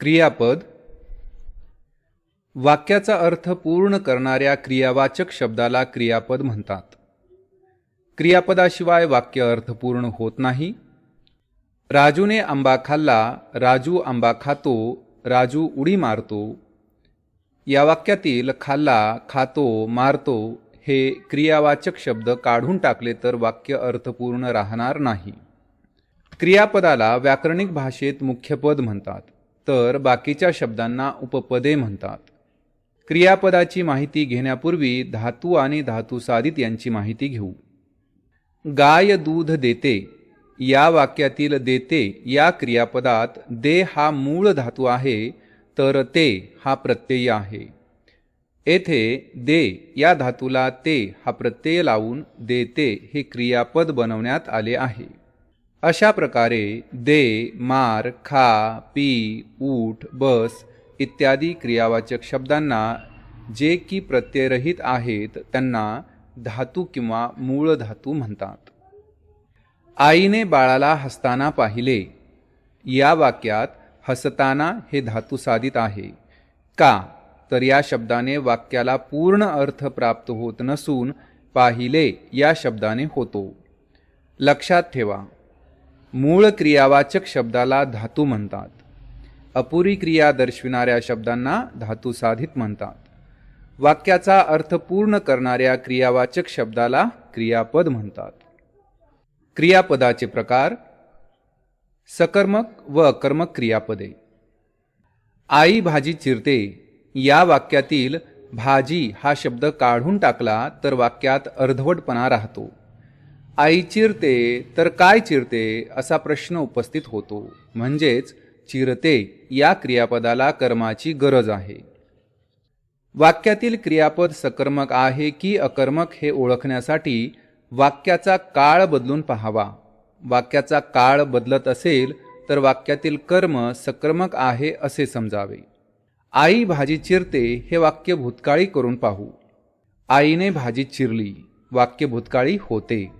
क्रियापद वाक्याचा अर्थ पूर्ण करणाऱ्या क्रियावाचक शब्दाला क्रियापद म्हणतात. क्रियापदाशिवाय वाक्य अर्थपूर्ण होत नाही. राजूने आंबा खाल्ला राजू आंबा खातो राजू उडी मारतो. या वाक्यातील खाल्ला खातो मारतो हे क्रियावाचक शब्द काढून टाकले तर वाक्य अर्थपूर्ण राहणार नाही. क्रियापदाला व्याकरणिक भाषेत मुख्यपद म्हणतात. तर बाकीच्या शब्दांना उपपदे म्हणतात. क्रियापदाची माहिती घेण्यापूर्वी धातू आणि धातू साधित यांची माहिती घेऊ. गाय दूध देते या वाक्यातील देते या क्रियापदात दे हा मूळ धातू आहे तर ते हा प्रत्यय आहे. येथे दे या धातूला ते हा प्रत्यय लावून देते हे क्रियापद बनवण्यात आले आहे. अशा प्रकारे दे मार खा पी उठ बस इत्यादी क्रियावाचक शब्दांना जे की प्रत्ययरहित आहेत त्यांना धातू किंवा मूळ धातू म्हणतात. आईने बाळाला हसताना पाहिले. या वाक्यात हसताना हे धातू साधित आहे. का? तर या शब्दाने वाक्याला पूर्ण अर्थ प्राप्त होत नसून पाहिले या शब्दाने होतो. लक्षात ठेवा. मूळ क्रियावाचक शब्दाला धातू म्हणतात. अपुरी क्रिया दर्शविणाऱ्या शब्दांना धातू साधित म्हणतात. वाक्याचा अर्थ पूर्ण करणाऱ्या क्रियावाचक शब्दाला क्रियापद म्हणतात. क्रियापदाचे प्रकार सकर्मक व अकर्मक क्रियापदे. आई भाजी चिरते या वाक्यातील भाजी हा शब्द काढून टाकला तर वाक्यात अर्धवटपणा राहतो. आई चिरते तर काय चिरते असा प्रश्न उपस्थित होतो. म्हणजेच चिरते या क्रियापदाला कर्माची गरज आहे. वाक्यातील क्रियापद सकर्मक आहे की अकर्मक हे ओळखण्यासाठी वाक्याचा काळ बदलून पाहावा. वाक्याचा काळ बदलत असेल तर वाक्यातील कर्म सकर्मक आहे असे समजावे. आई भाजी चिरते हे वाक्य भूतकाळी करून पाहू. आईने भाजी चिरली वाक्य भूतकाळी होते.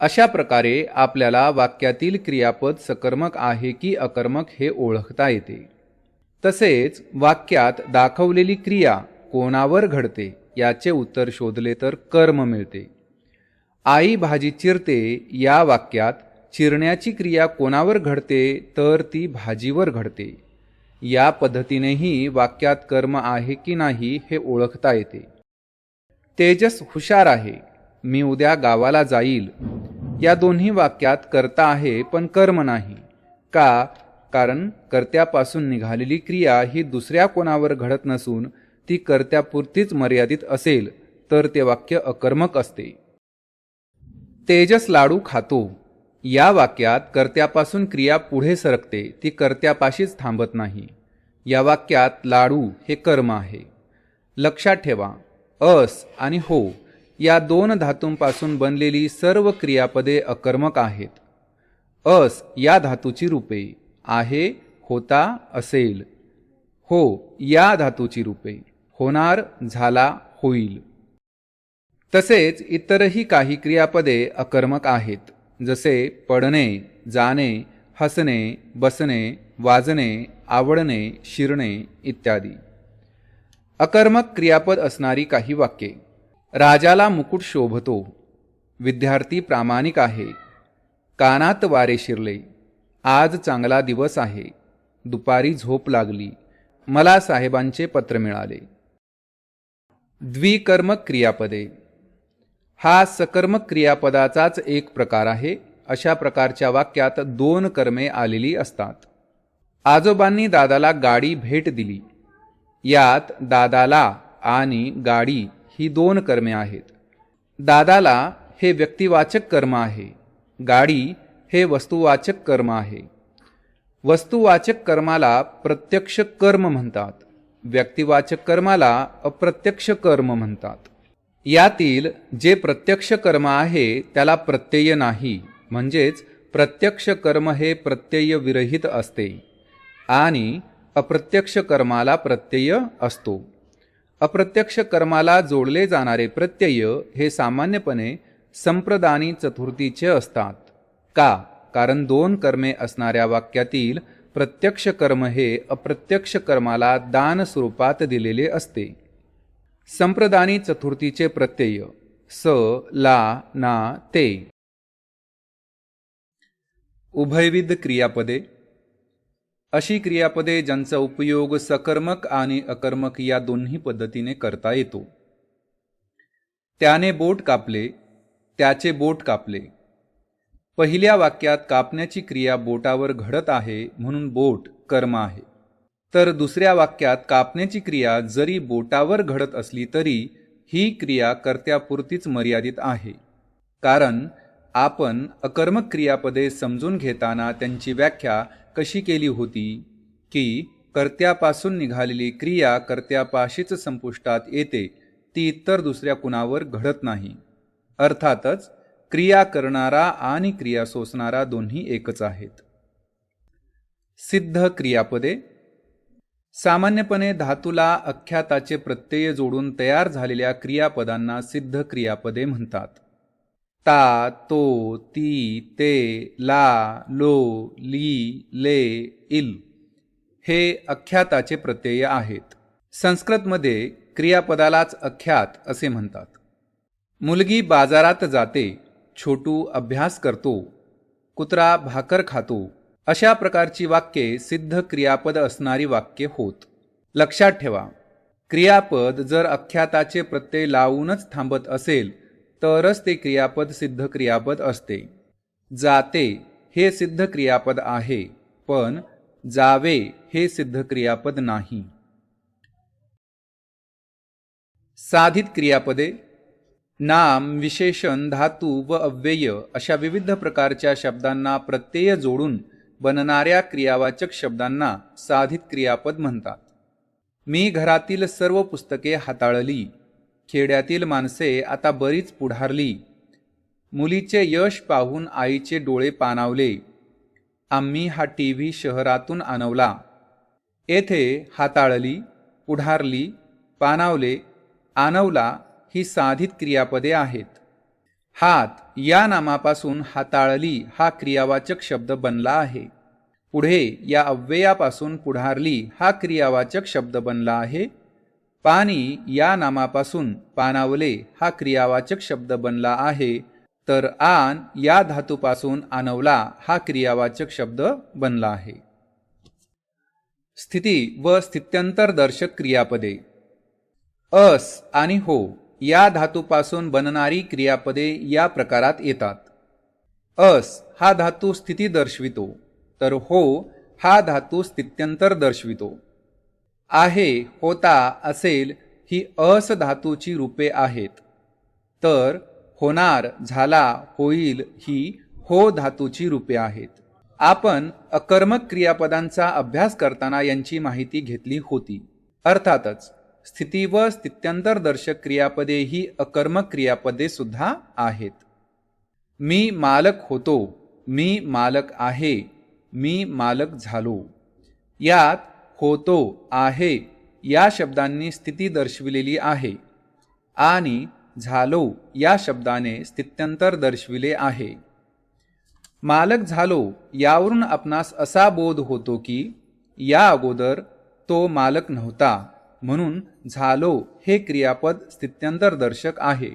अशा प्रकारे आपल्याला वाक्यातील क्रियापद सकर्मक आहे की अकर्मक हे ओळखता येते. तसेच वाक्यात दाखवलेली क्रिया कोणावर घडते याचे उत्तर शोधले तर कर्म मिळते. आई भाजी चिरते या वाक्यात चिरण्याची क्रिया कोणावर घडते तर ती भाजीवर घडते. या पद्धतीनेही वाक्यात कर्म आहे की नाही हे ओळखता येते. तेजस हुशार आहे. मी उद्या गावाला जाईल. या दोन्ही वाक्यात कर्ता आहे पण कर्म नाही. का? कारण कर्त्यापासून निघालेली क्रिया ही दुसऱ्या कोणावर घडत नसून ती कर्त्यापुरतीच मर्यादित असेल तर ते वाक्य अकर्मक असते. तेजस लाडू खातो. या वाक्यात कर्त्यापासून क्रिया पुढे सरकते ती कर्त्यापाशीच थांबत नाही. या वाक्यात लाडू हे कर्म आहे. लक्षात ठेवा. अस आणि हो या दोन धातूंपासून बनलेली सर्व क्रियापदे अकर्मक आहेत. अस या धातूची रूपे आहे होता असेल. हो या धातूची रूपे होणार झाला होईल. तसेच इतरही काही क्रियापदे अकर्मक आहेत जसे पडणे जाणे हसणे बसणे वाजणे आवडणे शिरणे इत्यादी. अकर्मक क्रियापद असणारी काही वाक्ये राजाला मुकुट शोभतो. विद्यार्थी प्रामाणिक आहे. कानात वारे शिरले. आज चांगला दिवस आहे. दुपारी झोप लागली. मला साहेबांचे पत्र मिळाले. द्विकर्मक क्रियापदे. हा सकर्मक क्रियापदाचाच एक प्रकार आहे. अशा प्रकारच्या वाक्यात दोन कर्मे आलेली असतात. आजोबांनी दादाला गाडी भेट दिली. यात दादाला आणि गाडी ही दोन कर्मे आहेत. दादाला हे व्यक्तिवाचक कर्म आहे. गाडी हे वस्तुवाचक कर्म आहे. वस्तुवाचक कर्माला प्रत्यक्ष कर्म म्हणतात. व्यक्तिवाचक कर्माला अप्रत्यक्ष कर्म म्हणतात. यातील जे प्रत्यक्ष कर्म आहे त्याला प्रत्यय नाही. म्हणजेच प्रत्यक्ष कर्म हे प्रत्यय विरहित असते आणि अप्रत्यक्ष कर्माला प्रत्यय असतो. अप्रत्यक्ष कर्माला जोडले जाणारे प्रत्यय हे सामान्यपणे संप्रदानी चतुर्थीचे असतात. का? कारण दोन कर्मे असणाऱ्या वाक्यातील प्रत्यक्ष कर्म हे अप्रत्यक्ष कर्माला दान स्वरूपात दिलेले असते. संप्रदानी चतुर्थीचे प्रत्यय स ला ना ते. उभयविध क्रियापदे अशी क्रियापदे ज्यांचा उपयोग सकर्मक आणि अकर्मक या दोन्ही पद्धतीने करता येतो. त्याने बोट कापले त्याचे बोट कापले. पहिल्या वाक्यात कापण्याची क्रिया बोटावर घडत आहे म्हणून बोट कर्म आहे. तर दुसऱ्या वाक्यात कापण्याची क्रिया जरी बोटावर घडत असली तरी ही क्रिया कर्त्यापुरतीच मर्यादित आहे. कारण आपण अकर्मक क्रियापदे समजून घेताना त्यांची व्याख्या कशी केली होती की कर्त्यापासून निघालेली क्रिया कर्त्यापाशीच संपुष्टात येते ती इतर दुसऱ्या कुणावर घडत नाही. अर्थातच क्रिया करणारा आणि क्रिया सोसणारा दोन्ही एकच आहेत. सिद्ध क्रियापदे. सामान्यपणे धातूला अख्याताचे प्रत्यय जोडून तयार झालेल्या क्रियापदांना सिद्ध क्रियापदे म्हणतात. ता तो ती ते ला लो ली ले इल हे अख्याताचे प्रत्यय आहेत. संस्कृतमध्ये क्रियापदालाच अख्यात असे म्हणतात. मुलगी बाजारात जाते छोटू अभ्यास करतो कुत्रा भाकर खातो अशा प्रकारची वाक्ये सिद्ध क्रियापद असणारी वाक्ये होत. लक्षात ठेवा क्रियापद जर अख्याताचे प्रत्यय लावूनच थांबत असेल तरच ते क्रियापद सिद्ध क्रियापद असते. जाते हे सिद्ध क्रियापद आहे पण जावे हे सिद्ध क्रियापद नाही. साधित क्रियापदे नाम विशेषण धातू व अव्यय अशा विविध प्रकारच्या शब्दांना प्रत्यय जोडून बनणाऱ्या क्रियावाचक शब्दांना साधित क्रियापद म्हणतात. मी घरातील सर्व पुस्तके हाताळली. खेड्यातील माणसे आता बरीच पुढारली. मुलीचे यश पाहून आईचे डोळे पाणावले. आम्ही हा टी व्ही शहरातून आणवला. येथे हाताळली पुढारली पाणावले आणवला ही साधित क्रियापदे आहेत. हात या नामापासून हाताळली हा क्रियावाचक शब्द बनला आहे. पुढे या अव्ययापासून पुढारली हा क्रियावाचक शब्द बनला आहे. पाणी या नामापासून पानावले हा क्रियावाचक शब्द बनला आहे तर आन या धातूपासून आनवला हा क्रियावाचक शब्द बनला आहे. स्थिती व स्थित्यंतर दर्शक क्रियापदे. अस आणि हो या धातूपासून बनणारी क्रियापदे या प्रकारात येतात. अस हा धातू स्थिती दर्शवितो तर हो हा धातू स्थित्यंतर दर्शवितो. आहे होता असेल ही अस धातूची रूपे आहेत. तर होणार झाला होईल ही हो धातूची रूपे आहेत. आपण अकर्मक क्रियापदांचा अभ्यास करताना यांची माहिती घेतली होती. अर्थातच स्थिती व स्थित्यंतरदर्शक क्रियापदे ही अकर्मक क्रियापदे सुद्धा आहेत. मी मालक होतो मी मालक आहे मी मालक झालो. यात होतो आहे या शब्दांनी स्थिती दर्शविलेली आहे. आणि झालो या शब्दाने स्थित्यंतर दर्शविले आहे. मालक झालो यावरून आपणास असा बोध होतो की या अगोदर तो मालक नव्हता म्हणून झालो हे क्रियापद स्थित्यंतर दर्शक आहे.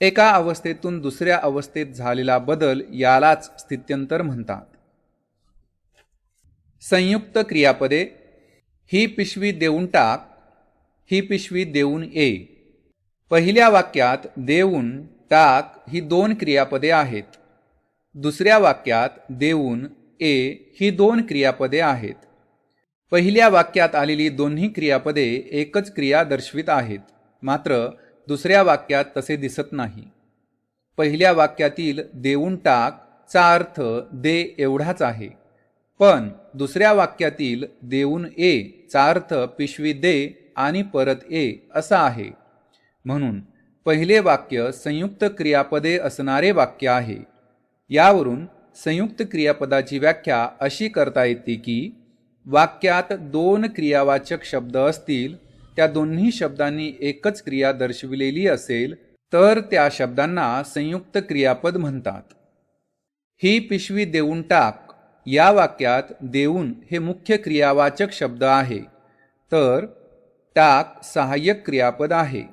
एका अवस्थेतून दुसऱ्या अवस्थेत झालेला बदल यालाच स्थित्यंतर म्हणतात. संयुक्त क्रियापदे ही पिशवी देऊन टाक ही पिशवी देऊन ये. पहिल्या वाक्यात देऊन टाक ही दोन क्रियापदे आहेत. दुसऱ्या वाक्यात देऊन ए ही दोन क्रियापदे आहेत. पहिल्या वाक्यात आलेली दोन्ही क्रियापदे एकच क्रिया दर्शवित आहेत. मात्र दुसऱ्या वाक्यात तसे दिसत नाही. पहिल्या वाक्यातील देऊन टाक चा अर्थ दे एवढाच आहे. पण दुसऱ्या वाक्यातील देऊन ए चा अर्थ पिशवी दे आणि परत ए असा आहे. म्हणून पहिले वाक्य संयुक्त क्रियापदे असणारे वाक्य आहे. यावरून संयुक्त क्रियापदाची व्याख्या अशी करता येते की वाक्यात दोन क्रियावाचक शब्द असतील त्या दोन्ही शब्दांनी एकच क्रिया दर्शविलेली असेल तर त्या शब्दांना संयुक्त क्रियापद म्हणतात. ही पिशवी देऊन टाक. या वाक्यात देऊन हे मुख्य क्रियावाचक शब्द आहे. तर टाक सहाय्यक क्रियापद आहे.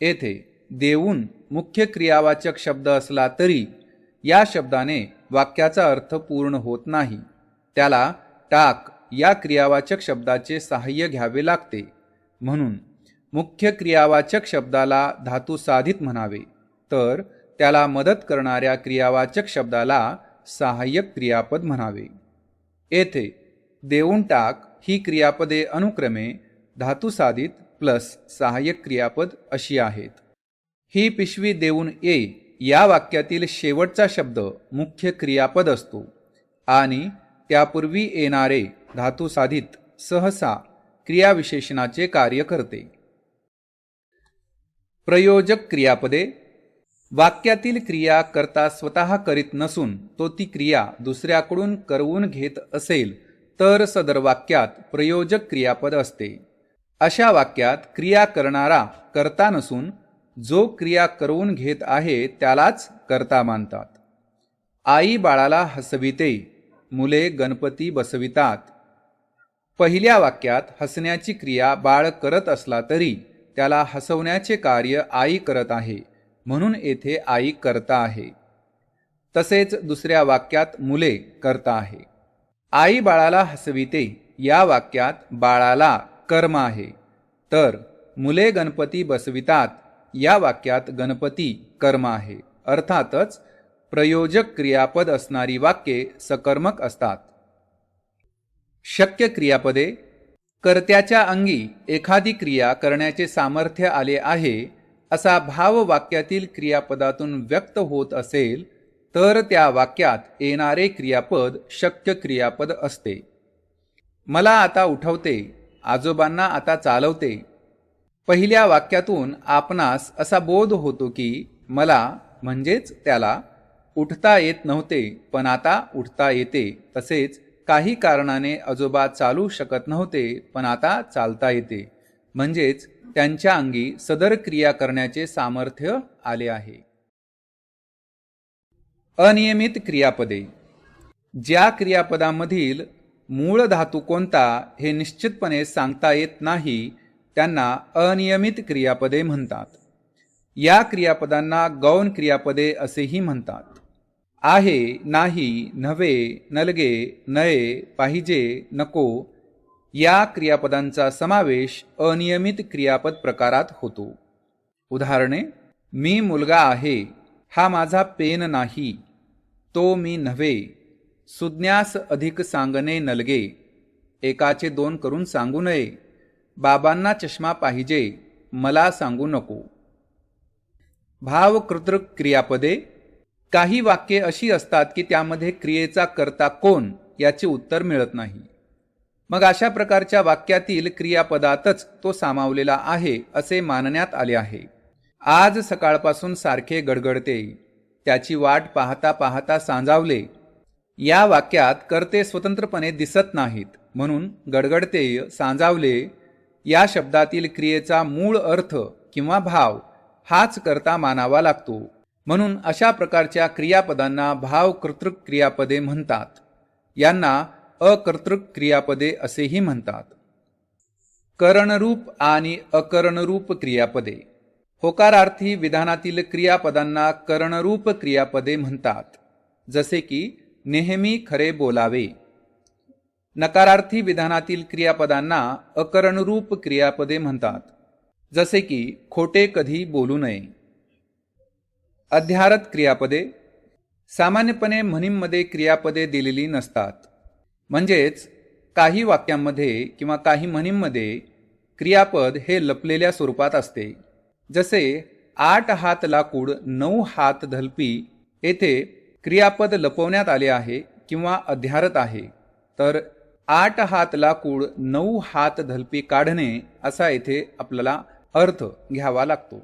येथे देऊन मुख्य क्रियावाचक शब्द असला तरी या शब्दाने वाक्याचा अर्थ पूर्ण होत नाही. त्याला टाक या क्रियावाचक शब्दाचे सहाय्य घ्यावे लागते. म्हणून मुख्य क्रियावाचक शब्दाला धातू साधित म्हणावे. तर त्याला मदत करणाऱ्या क्रियावाचक शब्दाला सहाय्यक क्रियापद म्हणावे. येथे देऊन टाक ही क्रियापदे अनुक्रमे धातुसाधित प्लस सहाय्यक क्रियापद अशी आहेत. ही पिशवी देऊन ये या वाक्यातील शेवटचा शब्द मुख्य क्रियापद असतो आणि त्यापूर्वी येणारे धातुसाधित सहसा क्रियाविशेषणाचे कार्य करते. प्रयोजक क्रियापदे वाक्यातील क्रिया करता स्वतः करीत नसून तो ती क्रिया दुसऱ्याकडून करवून घेत असेल तर सदर वाक्यात प्रयोजक क्रियापद असते. अशा वाक्यात क्रिया करणारा करता नसून जो क्रिया करवून घेत आहे त्यालाच करता मानतात. आई बाळाला हसविते मुले गणपती बसवितात. पहिल्या वाक्यात हसण्याची क्रिया बाळ करत असला तरी त्याला हसवण्याचे कार्य आई करत आहे. म्हणून येथे आई करता आहे. तसेच दुसऱ्या वाक्यात मुले करता आहे. आई बाळाला हसविते या वाक्यात बाळाला कर्म आहे. तर मुले गणपती बसवितात या वाक्यात गणपती कर्म आहे. अर्थातच प्रयोजक क्रियापद असणारी वाक्ये सकर्मक असतात. शक्य क्रियापदे कर्त्याच्या अंगी एखादी क्रिया करण्याचे सामर्थ्य आले आहे असा भाव वाक्यातील क्रियापदातून व्यक्त होत असेल तर त्या वाक्यात येणारे क्रियापद शक्य क्रियापद असते. मला आता उठवते आजोबांना आता चालवते. पहिल्या वाक्यातून आपणास असा बोध होतो की मला म्हणजेच त्याला उठता येत नव्हते पण आता उठता येते. तसेच काही कारणाने आजोबा चालू शकत नव्हते पण आता चालता येते. म्हणजेच त्यांच्या अंगी सदर क्रिया करण्याचे सामर्थ्य आले आहे. अनियमित क्रियापदे. ज्या क्रियापदामधील मूळ धातू कोणता हे निश्चितपणे सांगता येत नाही त्यांना अनियमित क्रियापदे म्हणतात. या क्रियापदांना गौण क्रियापदे असेही म्हणतात. आहे नाही नव्हे नलगे नये पाहिजे नको या क्रियापदांचा समावेश अनियमित क्रियापद प्रकारात होतो. उदाहरणे मी मुलगा आहे हा माझा पेन नाही तो मी नव्हे सुज्ञास अधिक सांगणे नलगे एकाचे दोन करून सांगू नये बाबांना चष्मा पाहिजे मला सांगू नको. भावकृतृक क्रियापदे काही वाक्ये अशी असतात की त्यामध्ये क्रियेचा करता कोण याचे उत्तर मिळत नाही. मग अशा प्रकारच्या वाक्यातील क्रियापदातच तो सामावलेला आहे असे मानण्यात आले आहे. आज सकाळपासून सारखे गडगडते. त्याची वाट पाहता पाहता सांजावले. या वाक्यात कर्ते स्वतंत्रपणे दिसत नाहीत म्हणून गडगडते सांजावले. या शब्दातील क्रियेचा मूळ अर्थ किंवा भाव हाच करता मानावा लागतो. म्हणून अशा प्रकारच्या क्रियापदांना भाव कर्तृक क्रियापदे म्हणतात. यांना अकर्तृक क्रियापदे असेही म्हणतात. करणरूप आणि अकरणरूप क्रियापदे. होकारार्थी विधानातील क्रियापदांना करणरूप क्रियापदे म्हणतात. जसे की नेहमी खरे बोलावे. नकारार्थी विधानातील क्रियापदांना अकरणरूप क्रियापदे म्हणतात. जसे की खोटे कधी बोलू नये. अध्यारत क्रियापदे. सामान्यपणे म्हणींमध्ये क्रियापदे दिलेली नसतात. म्हणजेच काही वाक्यांमध्ये किंवा काही म्हणींमध्ये क्रियापद हे लपलेल्या स्वरूपात असते. जसे आठ हात लाकूड नऊ हात धलपी येथे क्रियापद लपवण्यात आले आहे किंवा अध्यारत आहे. तर आठ हात लाकूड नऊ हात धलपी काढणे असा येथे आपल्याला अर्थ घ्यावा लागतो.